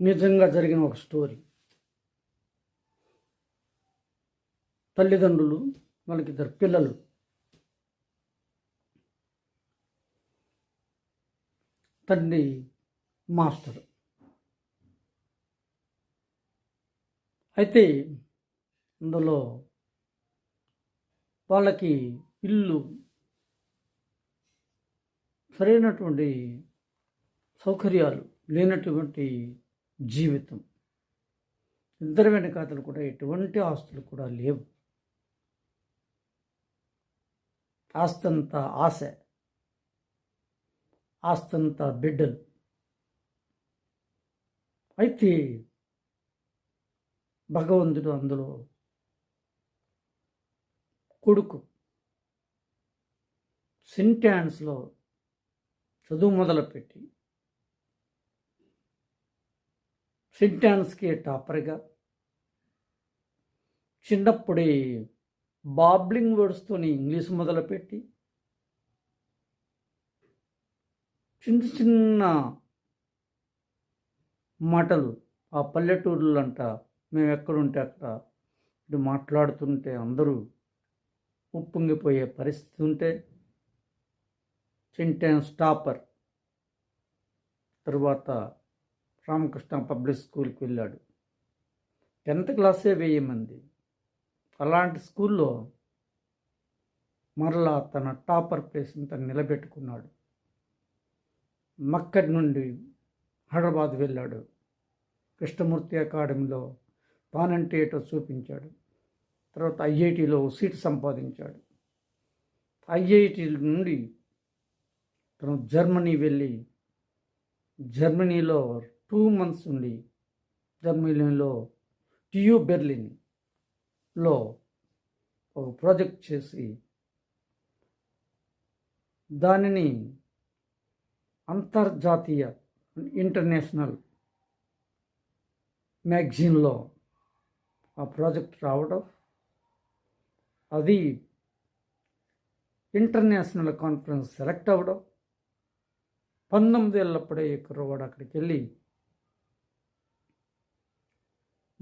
నిజంగా జరిగిన ఒక స్టోరీ. తల్లిదండ్రులు వాళ్ళకి ఇద్దరు పిల్లలు. తండ్రి మాస్టర్. అయితే అందులో వాళ్ళకి ఇల్లు సరైనటువంటి సౌకర్యాలు లేనటువంటి జీవితం. ఇద్దరు వెనకాతలు కూడా ఎటువంటి ఆస్తులు కూడా లేవు. ఆస్తంతా ఆశ ఆస్తంతా బిడ్డలు. అయితే భగవంతుడు అందులో కొడుకు. సింటాన్స్లో చదువు మొదలుపెట్టి సింటాన్స్కి టాపర్గా చిన్నప్పుడే బాబ్లింగ్ వర్డ్స్తోని ఇంగ్లీష్ మొదలుపెట్టి చిన్న చిన్న మాటలు ఆ పల్లెటూర్లంట మేము ఎక్కడుంటే అక్కడ ఇటు మాట్లాడుతుంటే అందరూ ఉప్పొంగిపోయే పరిస్థితి ఉంటే సింటాన్స్ టాపర్ తర్వాత రామకృష్ణ పబ్లిక్ స్కూల్కి వెళ్ళాడు. టెన్త్ క్లాసే వెయ్యి మంది. అలాంటి స్కూల్లో మరలా తన టాపర్ ప్లేస్ని తను నిలబెట్టుకున్నాడు. మక్కడి నుండి హైదరాబాద్ వెళ్ళాడు. కృష్ణమూర్తి అకాడమీలో తానంటే ఏటో చూపించాడు. తర్వాత ఐఐటిలో సీట్ సంపాదించాడు. ఐఐటి నుండి తను జర్మనీ వెళ్ళి జర్మనీలో టూ మంత్స్ నుండి జర్మనీలో టియు బెర్లిన్లో ఒక ప్రాజెక్ట్ చేసి దానిని అంతర్జాతీయ ఇంటర్నేషనల్ మ్యాగజైన్లో ఆ ప్రాజెక్ట్ రావడం అది ఇంటర్నేషనల్ కాన్ఫరెన్స్ సెలెక్ట్ అవ్వడం పంతొమ్మిది ఏళ్ళప్పుడే ఈ కుర్రవాడు అక్కడికి వెళ్ళి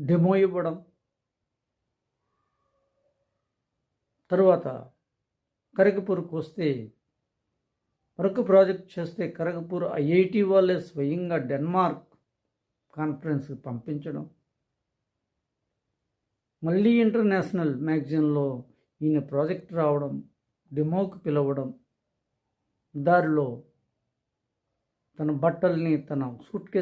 డెమో ఇవ్వడం. తరువాత కరగపూర్కి వస్తే మరొక ప్రాజెక్ట్ చేస్తే కరగపూర్ ఐఐటి వాళ్ళే స్వయంగా డెన్మార్క్ కాన్ఫరెన్స్కి పంపించడం. మళ్ళీ ఇంటర్నేషనల్ మ్యాగజైన్లో ఈయన ప్రాజెక్ట్ రావడం డెమోకి పిలవడం దారిలో తన బట్టల్ని తన సూట్ కేసు